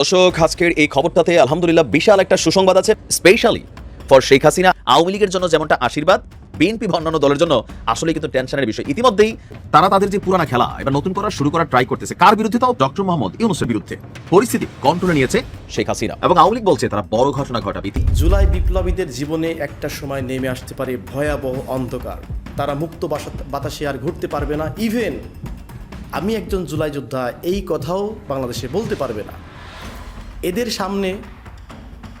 দর্শক, আজকের এই খবরটাতে আলহামদুলিল্লাহ বিশাল একটা সুসংবাদ আছে স্পেশালি ফর শেখ হাসিনা। আওয়ামী লীগের জন্য যেমনটা আশীর্বাদ, বিএনপি অন্যান্য দলের জন্য আসলে কিন্তু টেনশনের বিষয়। ইতিমধ্যেই তারা তাদের যে পুরানা খেলা, এবার নতুন করা শুরু করার ট্রাই করতেছে। কার বিরুদ্ধে তাও ডক্টর মোহাম্মদ ইউনুসের বিরুদ্ধে। পরিস্থিতি কন্ট্রোলে নিয়েছে শেখ হাসিনা। এবং আওয়ামী লীগ বলছে, তারা বড় ঘটনা ঘটাবে জুলাই বিপ্লবীদের জীবনে একটা সময় নেমে আসতে পারে ভয়াবহ অন্ধকার। তারা মুক্ত বাতাসে আর ঘুরতে পারবে না। ইভেন আমি একজন জুলাই যোদ্ধা, এই কথাও বাংলাদেশে বলতে পারবে না। এদের সামনে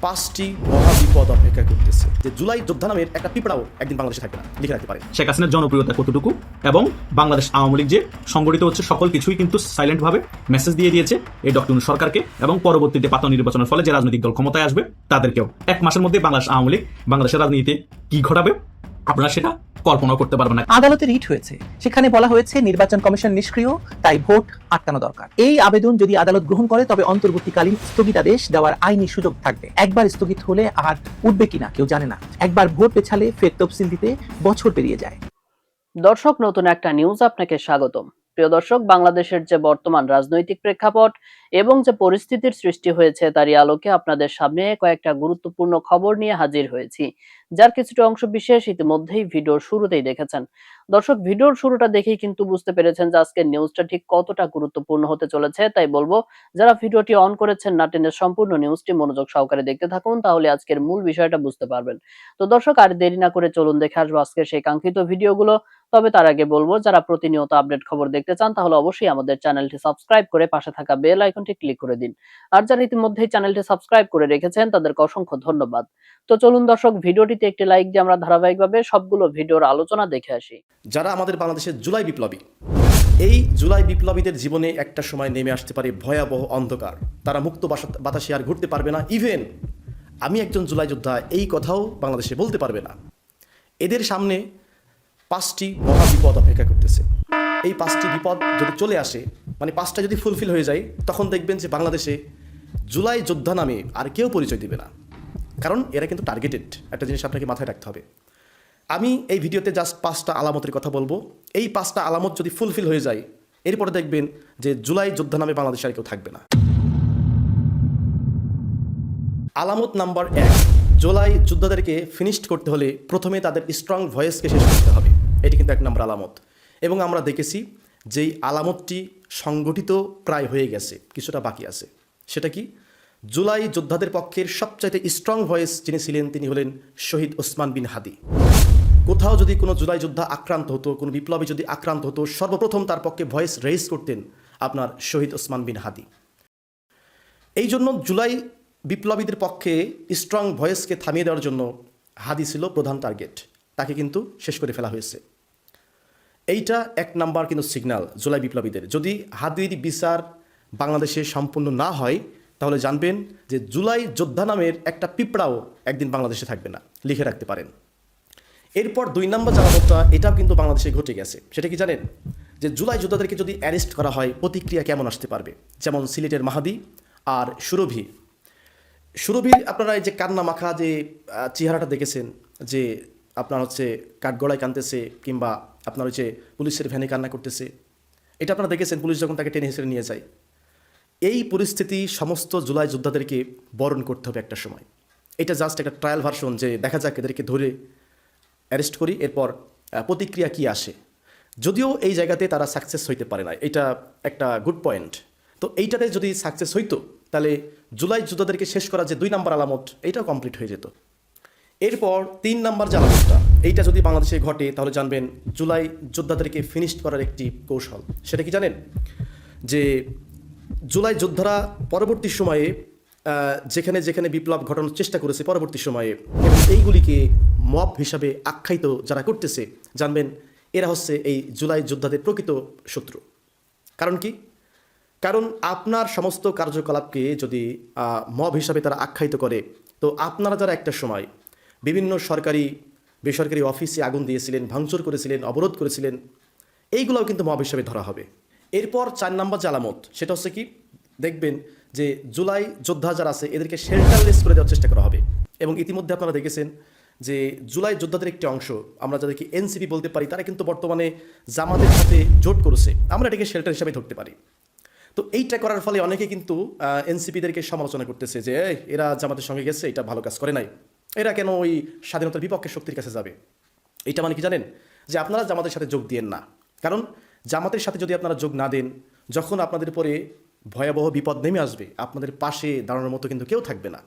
পাঁচটি মহা বিপদ অপেক্ষা করতেছে। যে জুলাই যোদ্ধা নামের একটা পিঁপড়াও একদিন বাংলাদেশে থাকবে না, লিখে রাখতে পারে শেখ হাসিনার জনপ্রিয়তা কতটুকু এবং বাংলাদেশ আওয়ামী লীগ যে সংগঠিত হচ্ছে, সকল কিছুই কিন্তু সাইলেন্ট ভাবে মেসেজ দিয়ে দিয়েছে এই ডক্টর সরকারকে এবং পরবর্তীতে পাতা নির্বাচনের ফলে যে রাজনৈতিক দল ক্ষমতায় আসবে, তাদেরকেও। এক মাসের মধ্যে বাংলাদেশ আওয়ামী লীগ বাংলাদেশের রাজনীতিতে কি ঘটাবে? আপনারা সেটা কল্পনা করতে পারবেন না। আদালতে রিট হয়েছে। সেখানে বলা হয়েছে নির্বাচন কমিশন নিষ্ক্রিয় তাই ভোট আটকানো দরকার। এই আবেদন যদি আদালত গ্রহণ করে তবে অন্তর্বর্তীকালীন স্থগিতাদেশ দেওয়ার আইনি সুযোগ থাকবে। একবার স্থগিত হলে আর উঠবে কিনা কেউ জানে না। একবার ভোট পেছালে ফের তফসিল দিতে বছর পেরিয়ে যায়। দর্শক নতুন একটা নিউজ আপনাকে স্বাগতম। প্রিয় দর্শক, বাংলাদেশের যে বর্তমান রাজনৈতিক প্রেক্ষাপট এবং যে পরিস্থিতির সৃষ্টি হয়েছে তারই আলোকে আপনাদের সামনে কয়েকটা গুরুত্বপূর্ণ খবর নিয়ে হাজির হয়েছি। যার কিছুটা অংশ বিশেষ ইতিমধ্যেই ভিডিওর শুরুতেই দেখেছেন। দর্শক, ভিডিওর শুরুটা দেখেই কিন্তু বুঝতে পেরেছেন যে আজকের নিউজটা ঠিক কতটা গুরুত্বপূর্ণ হতে চলেছে। তাই বলব, যারা ভিডিওটি অন করেছেন না টেনে সম্পূর্ণ নিউজটি মনোযোগ সহকারে দেখতে থাকুন, তাহলে আজকের মূল বিষয়টা বুঝতে পারবেন। তো দর্শক, আর দেরি না করে চলুন দেখে আসব আজকের সেই কাঙ্ক্ষিত ভিডিওগুলো। তবে তার আগে বলব, যারা প্রতিনিয়ত আপডেট খবর দেখতে চান, তাহলে অবশ্যই আমাদের চ্যানেলটি সাবস্ক্রাইব করে পাশে থাকা বেল আইকনটি ক্লিক করে দিন। আর যারা ইতিমধ্যেই চ্যানেলটি সাবস্ক্রাইব করে রেখেছেন, তাদেরকে অসংখ্য ধন্যবাদ। তো চলুন দর্শক, ভিডিওটিতে একটি লাইক দিয়ে আমরা ধারাবাহিকভাবে সবগুলো ভিডিওর আলোচনা দেখে আসি। যারা আমাদের বাংলাদেশের জুলাই বিপ্লবী, এই জুলাই বিপ্লবীদের জীবনে একটা সময় নেমে আসতে পারে ভয়াবহ অন্ধকার। তারা মুক্ত বাতাসে আর ঘুরতে পারবে না। ইভেন আমি একজন জুলাই যোদ্ধা, এই কথাও বাংলাদেশে বলতে পারবে না। এদের সামনে পাঁচটি মহা বিপদ অপেক্ষা করতেছে। এই পাঁচটি বিপদ যদি চলে আসে মানে পাঁচটা যদি ফুলফিল হয়ে যায়, তখন দেখবেন যে বাংলাদেশে জুলাই যোদ্ধা নামে আর কেউ পরিচয় দিবে না। কারণ এরা কিন্তু টার্গেটেড একটা জিনিস আপনাকে মাথায় রাখতে হবে। আমি এই ভিডিওতে জাস্ট পাঁচটা আলামতের কথা বলব। এই পাঁচটা আলামত যদি ফুলফিল হয়ে যায়, এরপরে দেখবেন যে জুলাই যোদ্ধা নামে বাংলাদেশে আর কেউ থাকবে না। আলামত নাম্বার এক, জুলাই যোদ্ধাদেরকে ফিনিশড করতে হলে প্রথমে তাদের স্ট্রং ভয়েসকে শেষ করতে হবে। এটি কিন্তু এক নম্বর আলামত। এবং আমরা দেখেছি যেই আলামতটি সংগঠিত প্রায় হয়ে গেছে, কিছুটা বাকি আছে। সেটা কি? জুলাই যোদ্ধাদের পক্ষের সবচাইতে স্ট্রং ভয়েস যিনি ছিলেন, তিনি হলেন শহীদ ওসমান বিন হাদি। কোথাও যদি কোনো জুলাই যোদ্ধা আক্রান্ত হতো, কোনো বিপ্লবী যদি আক্রান্ত হতো, সর্বপ্রথম তার পক্ষে ভয়েস রেজ করতেন আপনার শহীদ ওসমান বিন হাদি। এই জন্য জুলাই বিপ্লবীদের পক্ষে স্ট্রং ভয়েসকে থামিয়ে দেওয়ার জন্য হাদি ছিল প্রধান টার্গেট তাকে কিন্তু শেষ করে ফেলা হয়েছে। এইটা এক নাম্বার কিন্তু সিগন্যাল জুলাই বিপ্লবীদের। যদি হাদির বিচার বাংলাদেশে সম্পূর্ণ না হয়, তাহলে জানবেন যে জুলাই যোদ্ধা নামের একটা পিঁপড়াও একদিন বাংলাদেশে থাকবে না। লিখে রাখতে পারেন। এরপর দুই নম্বর জানাবটা এটাও কিন্তু বাংলাদেশে ঘটে গেছে। সেটা কি জানেন? যে জুলাই যোদ্ধাদেরকে যদি অ্যারেস্ট করা হয়, প্রতিক্রিয়া কেমন আসতে পারবে? যেমন সিলেটের মাহাদি আর সুরভি। সুরভির আপনারা এই যে কান্না মাখা যে চেহারাটা দেখেছেন, যে আপনার হচ্ছে কাঠগড়ায় কানতেছে কিংবা আপনার হচ্ছে পুলিশের ভ্যানে কান্না করতেছে, এটা আপনারা দেখেছেন, পুলিশ যখন তাকে টেনে হিসেবে নিয়ে যায়। এই পরিস্থিতি সমস্ত জুলাই যোদ্ধাদেরকে বরণ করতে হবে একটা সময়। এটা জাস্ট একটা ট্রায়াল ভার্সন যে দেখা যাক এদেরকে ধরে অ্যারেস্ট করি, এরপর প্রতিক্রিয়া কি আসে। যদিও এই জায়গাতে তারা সাকসেস হইতে পারে না, এটা একটা গুড পয়েন্ট তো এইটাতে যদি সাকসেস হইতো, তাহলে জুলাই যোদ্ধাদেরকে শেষ করা যে দুই নাম্বার আলামত এইটাও কমপ্লিট হয়ে যেত। এরপর তিন নাম্বার যে আলামতটা, এইটা যদি বাংলাদেশে ঘটে, তাহলে জানবেন জুলাই যোদ্ধাদেরকে ফিনিশড করার একটি কৌশল। সেটা কি জানেন? যে জুলাই যোদ্ধারা পরবর্তী সময়ে যেখানে যেখানে বিপ্লব ঘটানোর চেষ্টা করেছে পরবর্তী সময়ে এইগুলিকে মব হিসাবে আখ্যায়িত যারা করতেছে, জানবেন এরা হচ্ছে এই জুলাই যোদ্ধাদের প্রকৃত শত্রু। কারণ কি? কারণ আপনার সমস্ত কার্যকলাপকে যদি মব হিসাবে তারা আখ্যায়িত করে, তো আপনারা যারা একটা সময় বিভিন্ন সরকারি বেসরকারি অফিসে আগুন দিয়েছিলেন ভাঙচুর করেছিলেন অবরোধ করেছিলেন। এইগুলোও কিন্তু হিসাবে ধরা হবে। এরপর চার নম্বর যে আলামত সেটা হচ্ছে কি? দেখবেন যে জুলাই যোদ্ধা যারা আছে এদেরকে শেল্টারলেস করে দেওয়ার চেষ্টা করা হবে। এবং ইতিমধ্যে আপনারা দেখেছেন যে জুলাই যোদ্ধাদের একটি অংশ আমরা যাদেরকে এনসিপি বলতে পারি তারা কিন্তু বর্তমানে জামাতের সাথে জোট করেছে। আমরা এটাকে শেল্টার হিসাবে ধরতে পারি। তো এইটা করার ফলে অনেকে কিন্তু এনসিপিদেরকে সমালোচনা করতেছে যে "এই, এরা জামাতের সঙ্গে গেছে এটা ভালো কাজ করে নাই। এরা কেন ওই স্বাধীনতার বিপক্ষে শক্তির কাছে যাবে? এটা মানে কি জানেন? যে আপনারা জামাতের সাথে যোগ দিয়েন না। কারণ জামাতের সাথে যদি আপনারা যোগ না দেন, যখন আপনাদের পরে ভয়াবহ বিপদ নেমে আসবে, আপনাদের পাশে দাঁড়ানোর মতো কিন্তু কেউ থাকবে না।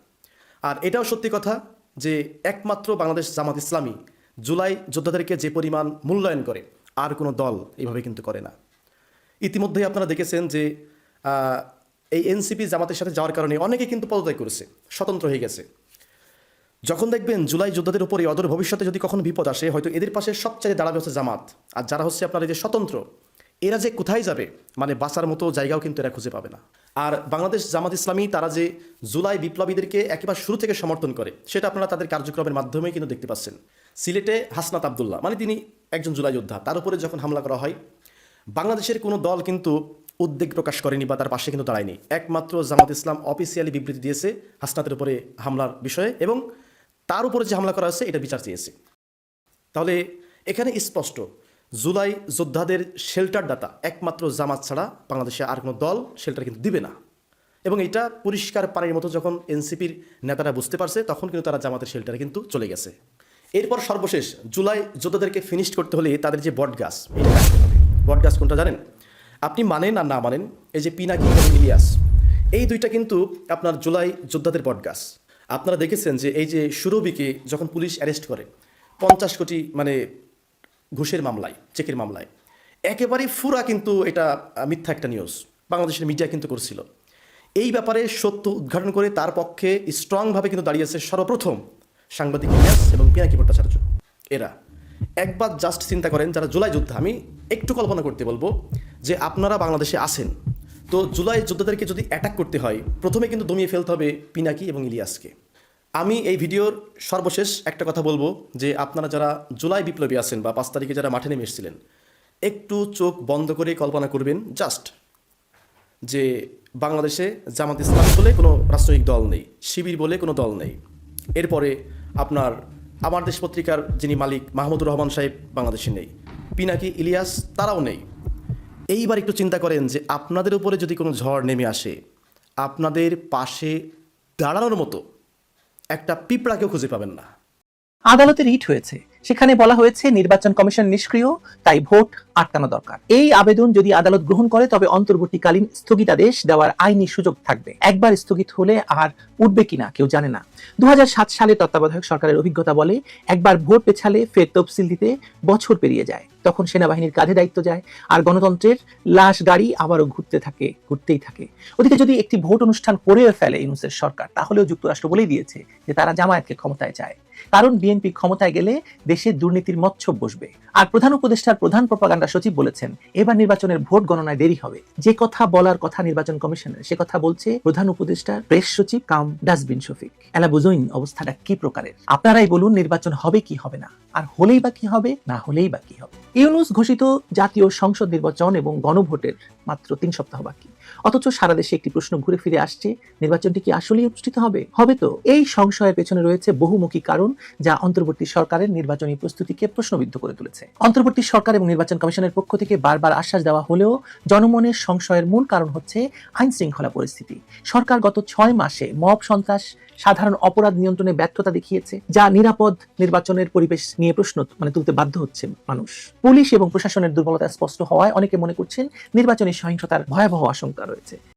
আর এটাও সত্যি কথা যে একমাত্র বাংলাদেশ জামাত ইসলামী জুলাই যোদ্ধাদেরকে যে পরিমাণ মূল্যায়ন করে, আর কোনো দল এভাবে কিন্তু করে না। ইতিমধ্যেই আপনারা দেখেছেন যে এই এনসিপি জামাতের সাথে যাওয়ার কারণে অনেকে কিন্তু পদত্যাগ করেছে, স্বতন্ত্র হয়ে গেছে। যখন দেখবেন জুলাই যোদ্ধাদের উপরে অদূর ভবিষ্যতে যদি কখনো বিপদ আসে, হয়তো এদের পাশে সবচেয়ে দাঁড়াবে হচ্ছে জামাত। আর যারা হচ্ছে আপনার এই যে স্বতন্ত্র, এরা যে কোথায় যাবে মানে বাঁচার মতো জায়গাও কিন্তু এরা খুঁজে পাবে না। আর বাংলাদেশ জামাত ইসলামী তারা যে জুলাই বিপ্লবীদেরকে একেবারে শুরু থেকে সমর্থন করে, সেটা আপনারা তাদের কার্যক্রমের মাধ্যমেই কিন্তু দেখতে পাচ্ছেন। সিলেটে হাসনাত আবদুল্লাহ মানে তিনি একজন জুলাই যোদ্ধা, তার উপরে যখন হামলা করা হয়, বাংলাদেশের কোনো দল কিন্তু উদ্বেগ প্রকাশ করেনি বা তার পাশে কিন্তু দাঁড়ায়নি। একমাত্র জামাত ইসলাম অফিসিয়ালি বিবৃতি দিয়েছে হাসনাতের উপরে হামলার বিষয়ে এবং তার উপরে যে হামলা করা হয়েছে, এটা বিচার চেয়েছে। তাহলে এখানে স্পষ্ট, জুলাই যোদ্ধাদের শেল্টার দাতা একমাত্র জামাত ছাড়া বাংলাদেশে আর কোনো দল শেল্টার কিন্তু দিবে না। এবং এটা পরিষ্কার পানির মতো যখন এনসিপির নেতারা বুঝতে পারছে, তখন কিন্তু তারা জামাতের শেল্টারে কিন্তু চলে গেছে। এরপর সর্বশেষ, জুলাই যোদ্ধাদেরকে ফিনিশ করতে হলে তাদের যে বট গাছ, এটা রাখতে হবে বট গাছ কোনটা জানেন? আপনি মানেন আর না মানেন, এই যে পিনাকি ইলিয়াস, এই দুইটা কিন্তু আপনার জুলাই যোদ্ধাদের বট গাছ। আপনারা দেখেছেন যে এই যে সুরবিকে যখন পুলিশ অ্যারেস্ট করে, পঞ্চাশ কোটি মানে ঘুষের মামলায়, চেকের মামলায়, একেবারে ফুরা কিন্তু এটা মিথ্যা একটা নিউজ বাংলাদেশের মিডিয়া কিন্তু করছিল। এই ব্যাপারে সত্য উদ্ঘাটন করে তার পক্ষে স্ট্রংভাবে কিন্তু দাঁড়িয়েছে সর্বপ্রথম সাংবাদিক এবং পিনাকি ভট্টাচার্য। এরা একবার জাস্ট চিন্তা করেন যারা জুলাই যুদ্ধ, আমি একটু কল্পনা করতে বলব যে আপনারা বাংলাদেশে আছেন তো জুলাই যোদ্ধাদেরকে যদি অ্যাটাক করতে হয়, প্রথমে কিন্তু দমিয়ে ফেলতে হবে পিনাকি এবং ইলিয়াসকে। আমি এই ভিডিওর সর্বশেষ একটা কথা বলব যে আপনারা যারা জুলাই বিপ্লবী আছেন বা পাঁচ তারিখে যারা মাঠে নেমে এসেছিলেন, একটু চোখ বন্ধ করে কল্পনা করবেন জাস্ট যে বাংলাদেশে জামাত ইসলাম বলে কোনো রাজনৈতিক দল নেই, শিবির বলে কোনো দল নেই। এরপরে আপনার আমার দেশ পত্রিকার যিনি মালিক মাহমুদুর রহমান সাহেব বাংলাদেশে নেই, পিনাকি ইলিয়াস তারাও নেই। এইবার একটু চিন্তা করেন যে আপনাদের উপরে যদি কোনো ঝড় নেমে আসে, আপনাদের পাশে দাঁড়ানোর মতো একটা পিঁপড়াকেও খুঁজে পাবেন না। আদালতে রিট হয়েছে। সেখানে বলা হয়েছে, নির্বাচন কমিশন নিষ্ক্রিয়, তাই ভোট আটকানো দরকার। এই আবেদন যদি আদালত গ্রহণ করে, তবে অন্তর্বর্তীকালীন স্থগিতাদেশ দেওয়ার আইনি সুযোগ থাকবে। একবার স্থগিত হলে আর উঠবে কিনা, কেউ জানে না। দু সালে তত্ত্বাবধায়ক সরকারের অভিজ্ঞতা বলে, একবার ভোট পেছালে ফের তফসিল দিতে বছর পেরিয়ে যায়। তখন সেনাবাহিনীর কাঁধে দায়িত্ব যায়, আর গণতন্ত্রের লাশ গাড়ি আবারও ঘুরতে থাকে, ঘুরতেই থাকে। ওদিকে যদি একটি ভোট অনুষ্ঠান করে ফেলে ইউনুসের সরকার, তাহলেও যুক্তরাষ্ট্র বলেই দিয়েছে যে তারা জামায়াতকে ক্ষমতায় চায়। কারণ বিএনপি ক্ষমতায় গেলে দেশে দুর্নীতির মচ্ছব বসবে। আর প্রধান উপদেষ্টার প্রধান প্রপাগান্ডা সচিব বলেছেন, এবার নির্বাচনের ভোট গণনায় দেরি হবে। যে কথা বলার কথা নির্বাচন কমিশনের, সে কথা বলছে প্রধান উপদেষ্টার প্রেস সচিব কাম ডাস্টবিন শফিক। এলা বুঝইন অবস্থাটা কি প্রকারের। আপনারাই বলুন নির্বাচন হবে কি হবে না। আর হলেই বা কি হবে, না হলেই বা কি হবে। ইউনুস ঘোষিত জাতীয় সংসদ নির্বাচন এবং গণভোটের মাত্র তিন সপ্তাহ বাকি। অথচ সারা দেশে একটি প্রশ্ন ঘুরে ফিরে আসছে, নির্বাচনটি কি আসলেই অনুষ্ঠিত হবে? হবে তো। এই সংশয়ের পেছনে রয়েছে বহুমুখী কারণ, যা অন্তর্বর্তী সরকারের নির্বাচনী প্রস্তুতিকে প্রশ্নবিদ্ধ করে তুলেছে। অন্তর্বর্তী সরকার এবং নির্বাচন কমিশনের পক্ষ থেকে বারবার আশ্বাস দেওয়া হলেও জনমনের সংশয়ের মূল কারণ হচ্ছে আইন শৃঙ্খলা পরিস্থিতি। সরকার গত ছয় মাসে মব সন্ত্রাস সাধারণ অপরাধ নিয়ন্ত্রণে ব্যর্থতা দেখিয়েছে, যা নিরাপদ নির্বাচনের পরিবেশ নিয়ে প্রশ্ন মানে তুলতে বাধ্য হচ্ছে মানুষ। পুলিশ এবং প্রশাসনের দুর্বলতা স্পষ্ট হওয়ায় অনেকে মনে করছেন নির্বাচনী সহিংসতার ভয়াবহ আশঙ্কা রয়েছে।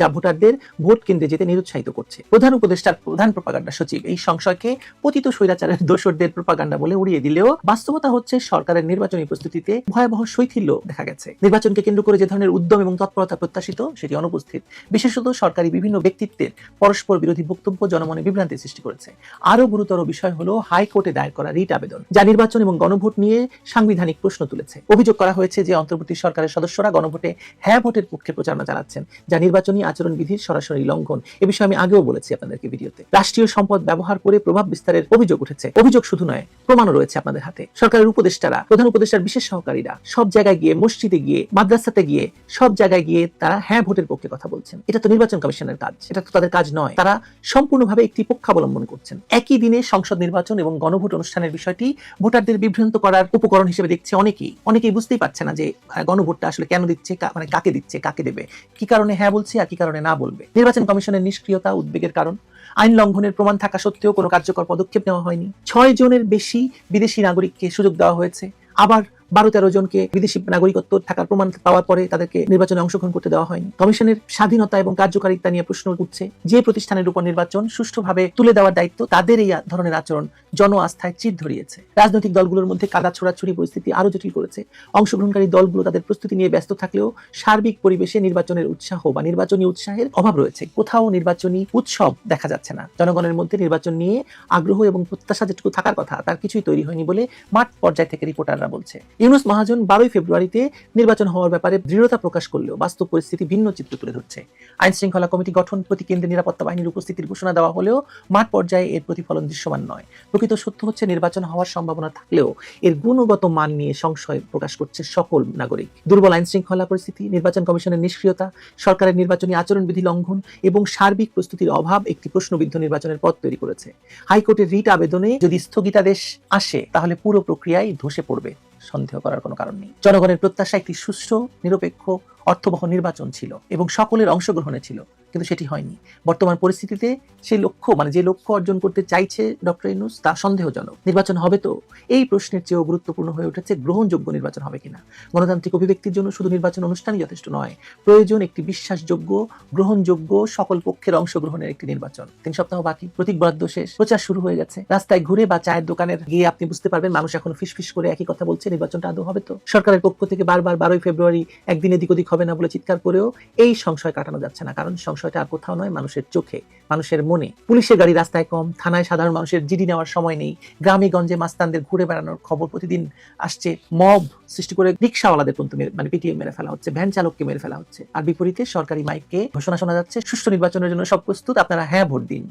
যা ভোটারদের ভোট কেন্দ্রে যেতে নিরুৎসাহিত করছে। প্রধান উপদেষ্টার প্রধান প্রপাগান্ডা সচিব এই সংশয়কে পতিত স্বৈরাচারের দোসরদের প্রপাগান্ডা বলে উড়িয়ে দিলেও বাস্তবতা হচ্ছে সরকারের নির্বাচনী প্রস্তুতিতে ভয়াবহ শৈথিল্য দেখা গেছে। নির্বাচনকে কেন্দ্র করে যে ধরনের উদ্যম এবং তৎপরতা প্রত্যাশিত, সেটি অনুপস্থিত। বিশেষত সরকারি বিভিন্ন ব্যক্তিত্বের পরস্পর বিরোধী বক্তব্য জনমনে বিভ্রান্তি সৃষ্টি করেছে। আরও গুরুতর বিষয় হলো হাইকোর্টে দায়ের করা রিট আবেদন, যা নির্বাচন এবং গণভোট নিয়ে সাংবিধানিক প্রশ্ন তুলেছে। অভিযোগ করা হয়েছে যে অন্তর্বর্তী সরকারের সদস্যরা গণভোটে হ্যাঁ ভোটের পক্ষে প্রচারণা চালাচ্ছেন, যা নির্বাচনী আচরণবিধির সরাসরি লঙ্ঘন। এ বিষয়ে আমি আগেও বলেছি আপনাদেরকে ভিডিওতে। রাষ্ট্রীয় সম্পদ ব্যবহার করে প্রভাব বিস্তারের অভিযোগ উঠেছে। অভিযোগ শুধু নয়, প্রমাণও রয়েছে আপনাদের হাতে। সরকারের উপদেষ্টারা, প্রধান উপদেষ্টার বিশেষ সহকারীরা সব জায়গায় গিয়ে, মসজিদে গিয়ে, মাদ্রাসাতে গিয়ে, সব জায়গায় গিয়ে তারা হ্যাঁ ভোটের পক্ষে কথা বলছেন। এটা তো নির্বাচন কমিশনের কাজ। এটা তো তাদের কাজ নয়। তারা সম্পূর্ণভাবে একটি পক্ষাবলম্বন করছেন। একই দিনে সংসদ নির্বাচন এবং গণভোট অনুষ্ঠানের বিষয়টি ভোটারদের বিভ্রান্ত করার উপকরণ হিসেবে দেখছে অনেকেই। অনেকেই বুঝতেই পারছে না যে গণভোটটা আসলে কেন দিচ্ছে মানে কাকে দিচ্ছে, কাকে দেবে? কি কারণে হ্যাঁ বলছে আর কি কারণে না বলবে। নির্বাচন কমিশনের নিষ্ক্রিয়তা উদ্বেগের কারণ। আইন লঙ্ঘনের প্রমাণ থাকা সত্ত্বেও কোনো কার্যকর পদক্ষেপ নেওয়া হয়নি। ছয় জনের বেশি বিদেশি নাগরিককে সুযোগ দেওয়া হয়েছে। আবার বারো তেরো জনকে বিদেশি নাগরিকত্ব থাকার প্রমাণ পাওয়ার পরে তাদেরকে নির্বাচনে অংশগ্রহণ করতে দেওয়া হয়নি। কমিশনের স্বাধীনতা এবং কার্যকারিতা নিয়ে প্রশ্ন উঠছে, যে প্রতিষ্ঠানের উপর নির্বাচন সুষ্ঠুভাবে তুলে দেওয়ার দায়িত্ব তাদের এই ধরনের আচরণ জন আস্থায় চির ধরিয়েছে। রাজনৈতিক দলগুলোর মধ্যে কাদা ছোড়াছুড়ি পরিস্থিতি আরও জটিল করেছে। অংশগ্রহণকারী দলগুলো তাদের প্রস্তুতি নিয়ে ব্যস্ত থাকলেও সার্বিক পরিবেশে নির্বাচনের উৎসাহ বা নির্বাচনী উৎসাহের অভাব রয়েছে। কোথাও নির্বাচনী উৎসব দেখা যাচ্ছে না। জনগণের মধ্যে নির্বাচন নিয়ে আগ্রহ এবং প্রত্যাশা যেটুকু থাকার কথা তার কিছুই তৈরি হয়নি বলে মাঠ পর্যায় থেকে রিপোর্টাররা বলছে। ইউনুস মহাজন বারোই ফেব্রুয়ারিতে নির্বাচন হওয়ার ব্যাপারে দৃঢ়তা প্রকাশ করলেও বাস্তব পরিস্থিতি ভিন্ন চিত্র তুলে ধরছে। আইন শৃঙ্খলা কমিটি গঠন প্রতি কেন্দ্রে নিরাপত্তা বাহিনীর উপস্থিতির ঘোষণা দেওয়া হলেও মাঠ পর্যায়ে এর প্রতিফলন দৃশ্যমান নয়। প্রকৃত সত্য হচ্ছে, নির্বাচন হওয়ার সম্ভাবনা থাকলেও এর গুণগত মান নিয়ে সংশয় প্রকাশ করছে সকল নাগরিক। দুর্বল আইন শৃঙ্খলা পরিস্থিতি, নির্বাচন কমিশনের নিষ্ক্রিয়তা, সরকারের নির্বাচনী আচরণবিধি লঙ্ঘন এবং সার্বিক প্রস্তুতির অভাব একটি প্রশ্নবিদ্ধ নির্বাচনের পথ তৈরি করেছে। হাইকোর্টের রিট আবেদনে যদি স্থগিতাদেশ আসে, তাহলে পুরো প্রক্রিয়ায় ধসে পড়বে। সন্দেহ করার কোনো কারণ নেই। জনগণের প্রত্যাশা একটি সুষ্ঠু, নিরপেক্ষ, অর্থবহ নির্বাচন ছিল এবং সকলের অংশগ্রহণে ছিল। কিন্তু সেটি হয়নি। বর্তমান পরিস্থিতিতে সেই লক্ষ্য মানে যে লক্ষ্য অর্জন করতে চাইছে ডক্টর ইনুস তা সন্দেহজনক। নির্বাচন হবে তো? এই প্রশ্নের চেয়েও গুরুত্বপূর্ণ হয়ে উঠেছে গ্রহণযোগ্য নির্বাচন হবে কিনা। গণতান্ত্রিক অভিব্যক্তির জন্য শুধু নির্বাচন অনুষ্ঠানই যথেষ্ট নয়, প্রয়োজন একটি বিশ্বাসযোগ্য, গ্রহণযোগ্য, সকল পক্ষের অংশগ্রহণের একটি নির্বাচন। তিন সপ্তাহ বাকি, প্রতীক বরাদ্দ শেষ, প্রচার শুরু হয়ে গেছে। রাস্তায় ঘুরে বা চায়ের দোকানে গিয়ে আপনি বুঝতে পারবেন, মানুষ এখন ফিসফিস করে একই কথা বলছে, নির্বাচনটা আদৌ হবে তো? সরকারের পক্ষ থেকে বারবার বারোই ফেব্রুয়ারি একদিন এদিক ওদিক হবে না বলে চিৎকার করেও এই সংশয় কাটানো যাচ্ছে না, কারণ সংশয়টা আর কোথাও নয়, মানুষের চোখে, মানুষের মনে। পুলিশের গাড়ি রাস্তায় কম, থানায় সাধারণ মানুষের জিডি নেওয়ার সময় নেই। গ্রামে গঞ্জে মাস্তানদের ঘুরে বেড়ানোর খবর প্রতিদিন আসছে। মব সৃষ্টি করে রিক্সাওয়ালাদের মেরে- মানে পিটিয়ে মেরে ফেলা হচ্ছে, ভ্যান চালককে মেরে ফেলা হচ্ছে। আর বিপরীতে সরকারি মাইককে ঘোষণা শোনা যাচ্ছে, সুষ্ঠু নির্বাচনের জন্য সব প্রস্তুত, আপনারা হ্যাঁ ভোট দিন।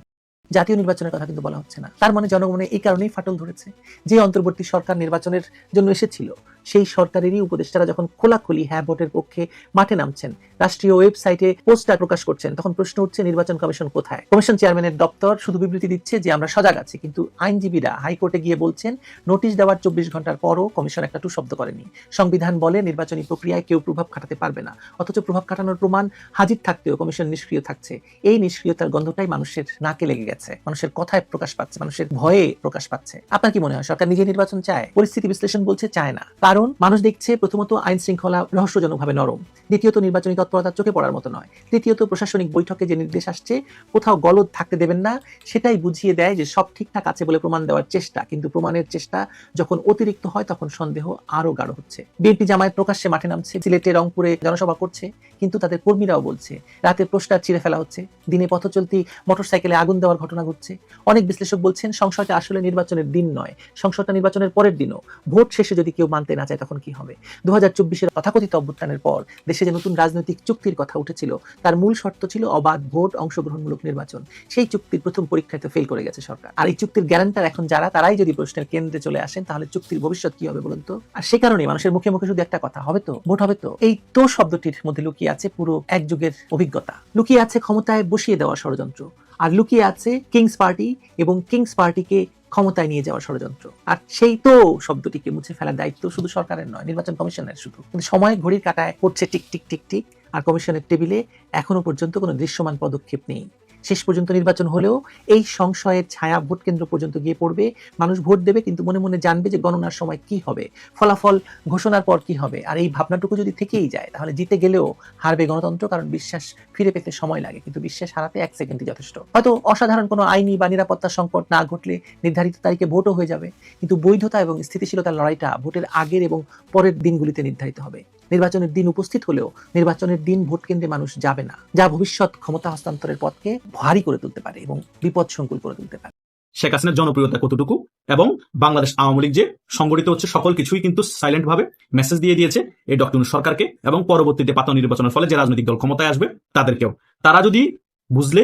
জাতীয় নির্বাচনের কথা কিন্তু বলা হচ্ছে না। তার মানে জনগণে এই কারণেই ফাটল ধরেছে যে অন্তর্বর্তী সরকার নির্বাচনের জন্য এসেছিল। সেই সরকারেরই উপদেষ্টারা যখন খোলাখুলি হ্যাঁ ভোটের পক্ষে মাঠে নামছেন, রাষ্ট্রীয় ওয়েবসাইটে পোস্টার প্রকাশ করছেন, তখন প্রশ্ন উঠছে নির্বাচন কমিশন কোথায়? কমিশন চেয়ারম্যানের দপ্তর শুধু বিবৃতি দিচ্ছে যে আমরা সজাগ আছি, কিন্তু আইনজীবীরা হাইকোর্টে গিয়ে বলছেন, নোটিশ দেওয়ার চব্বিশ ঘণ্টার পরও কমিশন একটা টু শব্দ করেনি। সংবিধান বলে নির্বাচনী প্রক্রিয়ায় কেউ প্রভাব খাটাতে পারবে না। অথচ প্রভাব খাটানোর প্রমাণ হাজির থাকতেও কমিশন নিষ্ক্রিয় থাকছে। এই নিষ্ক্রিয়তার গন্ধটাই মানুষের নাকে লেগে গেছে, মানুষের কথায় প্রকাশ পাচ্ছে, মানুষের ভয়ে প্রকাশ পাচ্ছে। আপনার কি মনে হয়, সরকার নিজে নির্বাচন চায়? পরিস্থিতি বিশ্লেষণ বলছে চায় না। কারণ মানুষ দেখছে প্রথমত আইন শৃঙ্খলা রহস্যজনকভাবে নরম, দ্বিতীয়ত নির্বাচনী তৎপরতা চোখে পড়ার মতো নয়, তৃতীয়ত প্রশাসনিক বৈঠকে যে নির্দেশ আসছে, কোথাও গলদ থাকতে দেবেন না, সেটাই বুঝিয়ে দেয় যে সব ঠিকঠাক আছে বলে প্রমাণ দেওয়ার চেষ্টা, কিন্তু প্রমাণের চেষ্টা যখন অতিরিক্ত হয় তখন সন্দেহ আরও গাঢ় হচ্ছে। বিএনপি জামায়াত প্রকাশ্যে মাঠে নামছে, সিলেটে রংপুরে জনসভা করছে, কিন্তু তাদের কর্মীরাও বলছে, রাতে পোস্টার ছিঁড়ে ফেলা হচ্ছে, দিনে পথ চলতি মোটরসাইকেলে আগুন দেওয়ার ঘটনা ঘটছে। অনেক বিশ্লেষক বলছেন সংশয়টা আসলে নির্বাচনের দিন নয় সংশয়টা নির্বাচনের পরের দিনও, ভোট শেষে যদি কেউ মানতে না চায় তখন কি হবে? দু হাজার চব্বিশের তথাকথিত অভ্যুত্থানের পর দেশে যে নতুন রাজনৈতিক চুক্তির কথা উঠেছিল, তার মূল শর্ত ছিল অবাধ ভোট অংশগ্রহণমূলক নির্বাচন। সেই চুক্তির প্রথম পরীক্ষায় তো ফেল করে গেছে সরকার। আর এই চুক্তির গ্যারান্টার এখন যারা, তারাই যদি প্রশ্নের কেন্দ্রে চলে আসেন, তাহলে চুক্তির ভবিষ্যৎ কি হবে বলুন তো? আর সে কারণে মানুষের মুখে মুখে শুধু একটা কথা, হবে তো? ভোট হবে তো? এই তো শব্দটির মধ্যে লুকিয়ে আছে পুরো এক যুগের অভিজ্ঞতা। লুকিয়ে আছে ক্ষমতায় বসিয়ে দেওয়া ষড়যন্ত্র। আর লুকিয়ে আছে কিংস পার্টি এবং কিংস পার্টিকে ক্ষমতায় নিয়ে যাওয়ার ষড়যন্ত্র। আর সেই তো শব্দটিকে মুছে ফেলার দায়িত্ব শুধু সরকারের নয়, নির্বাচন কমিশনের শুধু। কিন্তু সময় ঘড়ির কাটায় করছে টিক টিক টিক টিক, আর কমিশনের টেবিলে এখনও পর্যন্ত কোনো দৃশ্যমান পদক্ষেপ নেই। শেষ পর্যন্ত নির্বাচন হলেও এই সংশয়ের ছায়া ভোট কেন্দ্র পর্যন্ত গিয়ে পড়বে। মানুষ ভোট দেবে, কিন্তু মনে মনে জানবে যে গণনার সময় কি হবে, ফলাফল ঘোষণার পর কি হবে। আর এই ভাবনাটুকু যদি থেকেই যায়, তাহলে জিতে গেলেও হারবে গণতন্ত্র, কারণ বিশ্বাস ফিরে পেতে সময় লাগে, কিন্তু বিশ্বাস হারাতে এক সেকেন্ডই যথেষ্ট। হয়তো অসাধারণ কোনো আইনি বা নিরাপত্তা সংকট না ঘটলে নির্ধারিত তারিখে ভোটও হয়ে যাবে, কিন্তু বৈধতা এবং স্থিতিশীলতার লড়াইটা ভোটের আগের এবং পরের দিনগুলিতে নির্ধারিত হবে। নির্বাচনের দিন উপস্থিত হলেও নির্বাচনের দিন ভোট কেন্দ্রে মানুষ যাবে না। যা ভবিষ্যৎ ক্ষমতা হস্তান্তরের পথকে ভারী করে তুলতে পারে এবং বিপদ সংকুল করে তুলতে পারে। শেখ হাসিনার জনপ্রিয়তা কতটুকু এবং বাংলাদেশ আওয়ামী লীগ যে সংগঠিত হচ্ছে সকল কিছুই কিন্তু সাইলেন্ট ভাবে মেসেজ দিয়ে দিয়েছে এই ডক্টর সরকারকে এবং পরবর্তীতে পাতা নির্বাচনের ফলে যে রাজনৈতিক দল ক্ষমতায় আসবে তাদেরকেও। তারা যদি বুঝলে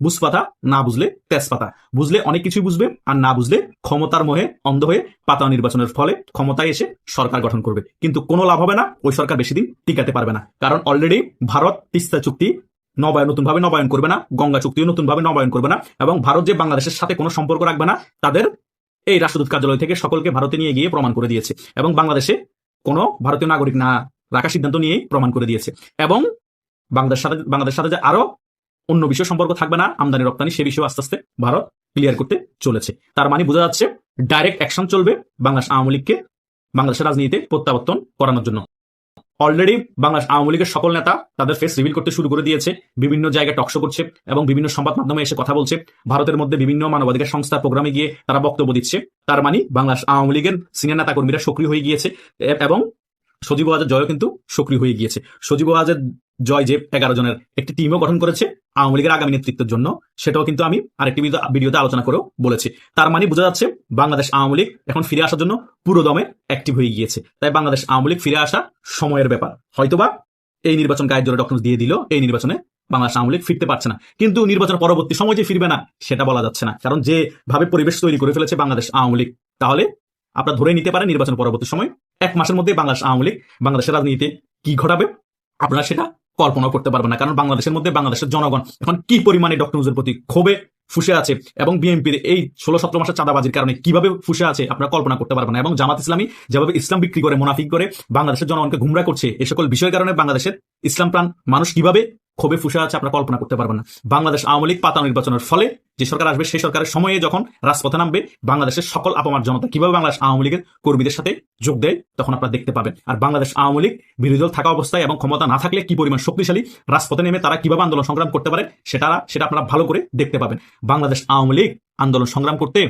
বুঝপাতা না বুঝলে তেজপাতা। বুঝলে অনেক কিছুই বুঝবে আর না বুঝলে ক্ষমতার মোহে অন্ধ হয়ে পাতা নির্বাচনের ফলে ক্ষমতায় এসে সরকার গঠন করবে। কিন্তু কোনো লাভ হবে না, ওই সরকার বেশি দিন টিকাতে পারবে না। কারণ অলরেডি ভারত তিস্তা চুক্তি নবায়ন নতুন ভাবে নবায়ন করবে না, গঙ্গা চুক্তিও নতুন ভাবে নবায়ন করবে না এবং ভারত যে বাংলাদেশের সাথে কোনো সম্পর্ক রাখবে না, তাদের এই রাষ্ট্রদূত কার্যালয় থেকে সকলকে ভারতে নিয়ে গিয়ে প্রমাণ করে দিয়েছে এবং বাংলাদেশে কোনো ভারতীয় নাগরিক না রাখার সিদ্ধান্ত নিয়েই প্রমাণ করে দিয়েছে। এবং বাংলাদেশ সাথে বাংলাদেশের সাথে যে আরও অন্য বিষয় সম্পর্ক থাকবে না। আমদানি রপ্তানি সে বিষয়ে আস্তে আস্তে ভারত ক্লিয়ার করতে চলেছে। তার মানে বোঝা যাচ্ছে ডাইরেক্ট অ্যাকশন চলবে বাংলাদেশ আওয়ামী লীগকে বাংলাদেশের রাজনীতিতে প্রত্যাবর্তন করানোর জন্য। অলরেডি বাংলাদেশ আওয়ামী লীগের সকল নেতা তাদের ফেস রিভিল করতে শুরু করে দিয়েছে। বিভিন্ন জায়গায় টকশো করছে এবং বিভিন্ন সংবাদ মাধ্যমে এসে কথা বলছে। ভারতের মধ্যে বিভিন্ন মানবাধিকার সংস্থার প্রোগ্রামে গিয়ে তারা বক্তব্য দিচ্ছে। তার মানে বাংলাদেশ আওয়ামী লীগের সিনিয়র নেতা কর্মীরা সক্রিয় হয়ে গিয়েছে। এবং সজীব ওয়াজের জয়ও কিন্তু সক্রিয় হয়ে গিয়েছে। সজীব ওয়াজের জয় যে এগারো জনের একটি টিমও গঠন করেছে আওয়ামী লীগের আগামী নেতৃত্বের জন্য, সেটাও কিন্তু আমি আরেকটি ভিডিও- ভিডিওতে আলোচনা করেও বলেছি। তার মানে বোঝা যাচ্ছে বাংলাদেশ আওয়ামী লীগ এখন ফিরে আসার জন্য পুরো দমে অ্যাক্টিভ হয়ে গিয়েছে। তাই বাংলাদেশ আওয়ামী লীগ ফিরে আসা সময়ের ব্যাপার। হয়তোবা এই নির্বাচন গায়ের জোরে ডকুমেন্টস দিয়ে দিল এই নির্বাচনে বাংলাদেশ আওয়ামী লীগ ফিরতে পারছে না। কিন্তু নির্বাচন পরবর্তী সময় যে ফিরবে না, সেটা বলা যাচ্ছে না। কারণ যেভাবে পরিবেশ তৈরি করে ফেলেছে বাংলাদেশ আওয়ামী লীগ, তাহলে আপনারা ধরে নিতে পারেন নির্বাচন পরবর্তী সময় এক মাসের মধ্যে বাংলাদেশ আওয়ামী লীগ, বাংলাদেশের রাজনীতিতে কি ঘটাবে? আপনারা সেটা কল্পনাও করতে পারবেন না, কারণ বাংলাদেশের মধ্যে বাংলাদেশের জনগণ এখন কি পরিমাণে ডক্টর মুজের প্রতি ক্ষোভে ফুসে আছে এবং বিএনপির এই ষোলো সতেরো মাসের চাঁদাবাজির কারণে কীভাবে ফুসে আছে আপনারা কল্পনা করতে পারবেন না। এবং জামাত ইসলামী যেভাবে ইসলাম বিক্রি করে, মুনাফিক করে বাংলাদেশের জনগণকে গুমরা করছে এই সকল বিষয়ের কারণে বাংলাদেশের ইসলাম প্রাণ মানুষ কীভাবে ক্ষোভে ফুসে আছে, আপনারা কল্পনা করতে পারবেন না। বাংলাদেশ আওয়ামী লীগ পাতা নির্বাচনের ফলে যে সরকার আসবে, সেই সরকারের সময়ে যখন রাজপথে নামবে, বাংলাদেশের সকল আপামার জনতা কীভাবে বাংলাদেশ আওয়ামী লীগের কর্মীদের সাথে যোগ দেয়, তখন আপনারা দেখতে পাবেন। আর বাংলাদেশ আওয়ামী লীগ বিরোধী দল থাকা অবস্থায় এবং ক্ষমতা না থাকলে কি পরিমাণ শক্তিশালী রাজপথে নেমে তারা কীভাবে আন্দোলন সংগ্রাম করতে পারে, সেটা সেটা আপনারা ভালো করে দেখতে পাবেন। বাংলাদেশ আওয়ামী লীগ আন্দোলন সংগ্রাম করতে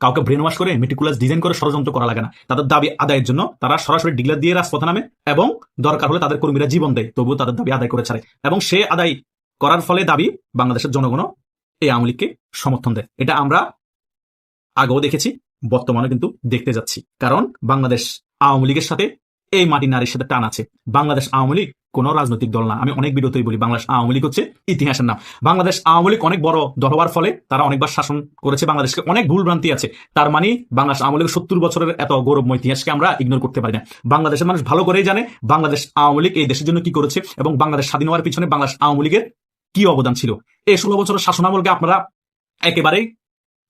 কাউকে ব্রেন ওয়াশ করে মেটিকুলাস ডিজাইন করে ষড়যন্ত্র করা লাগে না। তাদের দাবি আদায়ের জন্য তারা সরাসরি ডিগলার দিয়ে রাজপথে নামে এবং দরকার হলে তাদের কর্মীরা জীবন দেয়, তবুও তাদের দাবি আদায় করে ছাড়ে। এবং সে আদায় করার ফলে দাবি বাংলাদেশের জনগণ এই আওয়ামী লীগকে সমর্থন দেয়। এটা আমরা আগেও দেখেছি বর্তমানে কিন্তু দেখতে যাচ্ছি। কারণ বাংলাদেশ আওয়ামী লীগের সাথে এই মাটি নারীর সাথে টান আছে। বাংলাদেশ আওয়ামী লীগ কোন রাজনৈতিক দল না। আমি অনেক বিরতই বলি, বাংলাদেশ আওয়ামী লীগ হচ্ছে ইতিহাসের নাম। বাংলাদেশ আওয়ামী লীগ অনেক বড় দল হওয়ার ফলে তারা অনেকবার শাসন করেছে, বাংলাদেশকে অনেক ভুল ভ্রান্তি আছে। তার মানে বাংলাদেশ আওয়ামী লীগ সত্তর বছরের এত গৌরবময় ইতিহাসকে আমরা ইগনোর করতে পারি না। বাংলাদেশের মানুষ ভালো করেই জানে বাংলাদেশ আওয়ামী লীগ এই দেশের জন্য কি করেছে এবং বাংলাদেশ স্বাধীন হওয়ার পিছনে বাংলাদেশ আওয়ামী লীগের কি অবদান ছিল। এই ষোলো বছরের শাসনামলকে আপনারা একেবারেই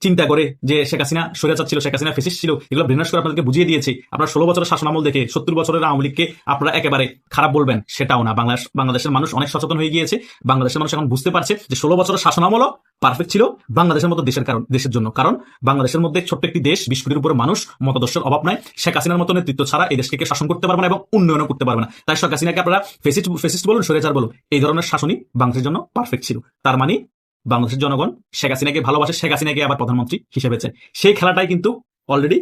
চিন্তা করে যে শেখ হাসিনা স্বৈরাচার ছিল শেখ হাসিনা ফেসিস ছিল, এগুলো বিনাশ করে আপনাদেরকে বুঝিয়ে দিয়েছে। আপনারা ষোলো বছরের শাসনামল দেখে সত্তর বছরের আওয়ামী লীগকে আপনারা একেবারে খারাপ বলবেন, সেটাও না। বাংলাদেশ, বাংলাদেশের মানুষ অনেক সচেতন হয়ে গিয়েছে। বাংলাদেশের মানুষ এখন বুঝতে পারছে যে ষোলো বছরের শাসনামলও পারফেক্ট ছিল বাংলাদেশের মতো দেশের কারণ, দেশের জন্য। কারণ বাংলাদেশের মধ্যে ছোট্ট একটি দেশ, বিশ কোটির উপরে মানুষ, মতদর্শের অভাব নাই। শেখ হাসিনার মতো নেতৃত্ব ছাড়া এই দেশকে শাসন করতে পারবে না এবং উন্নয়নও করতে পারবে না। তাই শেখ হাসিনাকে আপনারা ফেসিস্ট ফেসিস্ট বলুন স্বৈরাচার বলুন, এই ধরনের শাসনই বাংলাদেশের জন্য পারফেক্ট ছিল। তার মানে বাংলাদেশের জনগণ শেখ হাসিনাকে ভালোবাসে, শেখ হাসিনাকে আবার প্রধানমন্ত্রী হিসেবে সেই খেলাটাই কিন্তু অলরেডি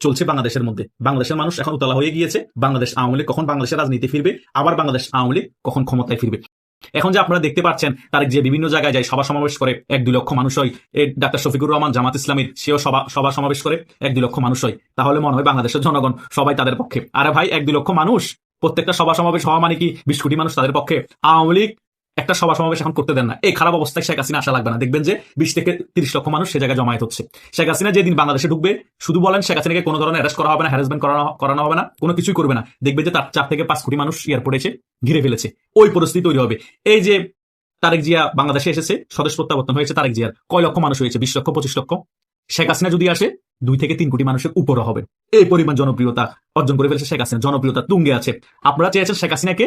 চলছে বাংলাদেশের মধ্যে। বাংলাদেশের মানুষ এখন উতলা হয়ে গিয়েছে। বাংলাদেশ আওয়ামী লীগ কখন বাংলাদেশের রাজনীতি ফিরবে? আবার বাংলাদেশ আওয়ামী লীগ কখন ক্ষমতায় ফিরবে? এখন যে আপনারা দেখতে পাচ্ছেন তার যে বিভিন্ন জায়গায় যায়, সভা সমাবেশ করে, এক দুই লক্ষ মানুষ হয়। ডাক্তার শফিকুর রহমান, জামাত ইসলামীর, সেও সভা সভা সমাবেশ করে, এক দুই লক্ষ মানুষ হয়। তাহলে মনে হয় বাংলাদেশের জনগণ সবাই তাদের পক্ষে। আরে ভাই, এক দুই লক্ষ মানুষ? প্রত্যেকটা সভা সমাবেশ হওয়া মানে কি? বিশ কোটি মানুষ তাদের পক্ষে? আওয়ামী লীগ একটা সভা সমাবেশ এখন করতে দেন না। এই খারাপ অবস্থায় শেখ হাসিনা আসা লাগবে না। দেখবেন যে বিশ থেকে তিরিশ লক্ষ মানুষ সে জায়গায় জমায়েত হচ্ছে। শেখ হাসিনা যেদিন বাংলাদেশে ঢুকবে, শুধু বলেন শেখ হাসিনাকে কোনো ধরনের অ্যারেস্ট করা হবে না হ্যারাসমেন্ট করানো হবে না, কোনো কিছুই করবে না। দেখবেন যে তার চার থেকে পাঁচ কোটি মানুষ এয়ারপোর্টে এসে ঘিরে ফেলেছে। ওই পরিস্থিতি তৈরি হবে। এই যে তারেক জিয়া বাংলাদেশে এসেছে, স্বদেশ প্রত্যাবর্তন হয়েছে তারেক জিয়ার। কয় লক্ষ মানুষ হয়েছে? বিশ লক্ষ, পঁচিশ লক্ষ। শেখ হাসিনা যদি আসে, দুই থেকে তিন কোটি মানুষের উপরও হবে। এই পরিমাণ জনপ্রিয়তা অর্জন করে ফেলেছে শেখ হাসিনা। জনপ্রিয়তা তুঙ্গে আছে। আপনারা চেয়েছেন শেখ হাসিনাকে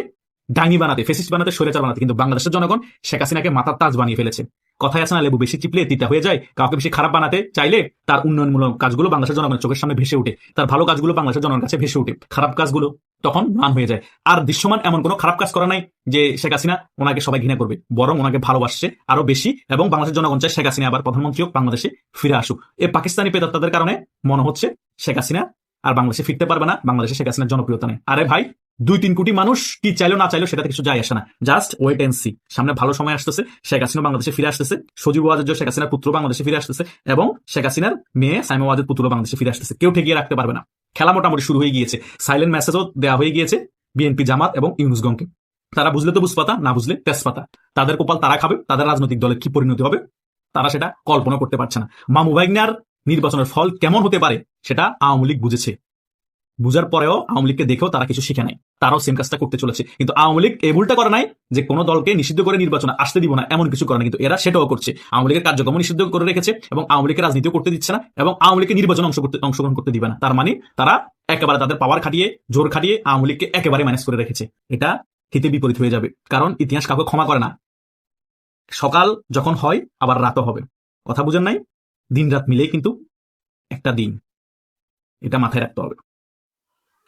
ডাঙ্গি বানাতে ফেসিস্ট বানাতে, স্বৈরাচার বানাতে। কিন্তু বাংলাদেশের জনগণ শেখ হাসিনাকে মাথার তাজ বানিয়ে ফেলেছে। কথায় আছে না, লেবু বেশি চিপলে তিতা হয়ে যায়, কাউকে বেশি খারাপ বানাতে চাইলে তার উন্নয়নমূলক কাজগুলো বাংলাদেশের জনগণের চোখের সামনে ভেসে ওঠে, তার ভালো কাজগুলো বাংলাদেশের জনগণের কাছে ভেসে ওঠে। খারাপ কাজগুলো তখন মান হয়ে যায়। আর দৃশ্যমান এমন কোনো খারাপ কাজ করা নাই যে শেখ হাসিনা ওনাকে সবাই ঘৃণা করবে, বরং ওনাকে ভালোবাসছে আরও বেশি এবং বাংলাদেশের জনগণ চায় শেখ হাসিনা আবার প্রধানমন্ত্রী হোক বাংলাদেশে ফিরে আসুক। এ পাকিস্তানি পেদাত্তাদের কারণে মনে হচ্ছে শেখ হাসিনা আর বাংলাদেশে ফিরতে পারবে না, বাংলাদেশে শেখ হাসিনার জনপ্রিয়তা নেই। আরে ভাই দুই তিন কোটি মানুষ কি চাইলো, না চাইলো, সেটাতে কিছু যায় আসে না। জাস্ট ওয়েট এন্ড সি সামনে ভালো সময় আসতেছে, শেখ হাসিনা বাংলাদেশে ফিরে আসতেছে, সজীব ওয়াজের শেখ হাসিনার পুত্র বাংলাদেশে ফিরে আসতেছে, এবং শেখ হাসিনার মেয়ে সাইমা ওয়াজের পুত্র বাংলাদেশে ফিরে আসতেছে। কেউ ঠেকিয়ে রাখতে পারবে না। খেলা মোটামুটি শুরু হয়ে গিয়েছে। সাইলেন্ট মেসেজও দেওয়া হয়ে গিয়েছে বিএনপি জামাত এবং ইউনুসগংকে তারা বুঝলে তো বুঝপাতা, না বুঝলে তেজপাতা। তাদের কপাল তারা খাবে, তাদের রাজনৈতিক দলের কি পরিণতি হবে, তারা সেটা কল্পনা করতে পারছে না। মামু ভাইগনার নির্বাচনের ফল কেমন হতে পারে, সেটা আওয়ামী লীগ বুঝেছে। বুঝার পরেও আওয়ামী লীগকে দেখেও তারা কিছু শিখে নাই। তারাও সেম কাজটা করতে চলেছে। কিন্তু আওয়ামী লীগ এই ভুলটা করে নাই যে কোনো দলকে নিষিদ্ধ করে নির্বাচনে আসতে দিব না, এমন কিছু করে না কিন্তু এরা সেটাও করছে। আওয়ামী লীগের কার্যক্রম নিষিদ্ধ করে রেখেছে এবং আওয়ামী লীগের রাজনীতিও করতে দিচ্ছে না এবং আওয়ামী লীগকে নির্বাচনে অংশ করতে অংশগ্রহণ করতে দিবে না। তার মানে তারা একেবারে তাদের পাওয়ার খাটিয়ে, জোর খাটিয়ে আওয়ামী লীগকে একেবারে ম্যানেজ করে রেখেছে। এটা হিতে বিপরীত হয়ে যাবে। কারণ ইতিহাস কাউকে ক্ষমা করে না। সকাল যখন হয়, আবার রাতও হবে। কথা বুঝেন নাই? দিন রাত মিলেই কিন্তু একটা দিন। এটা মাথায় রাখতে হবে।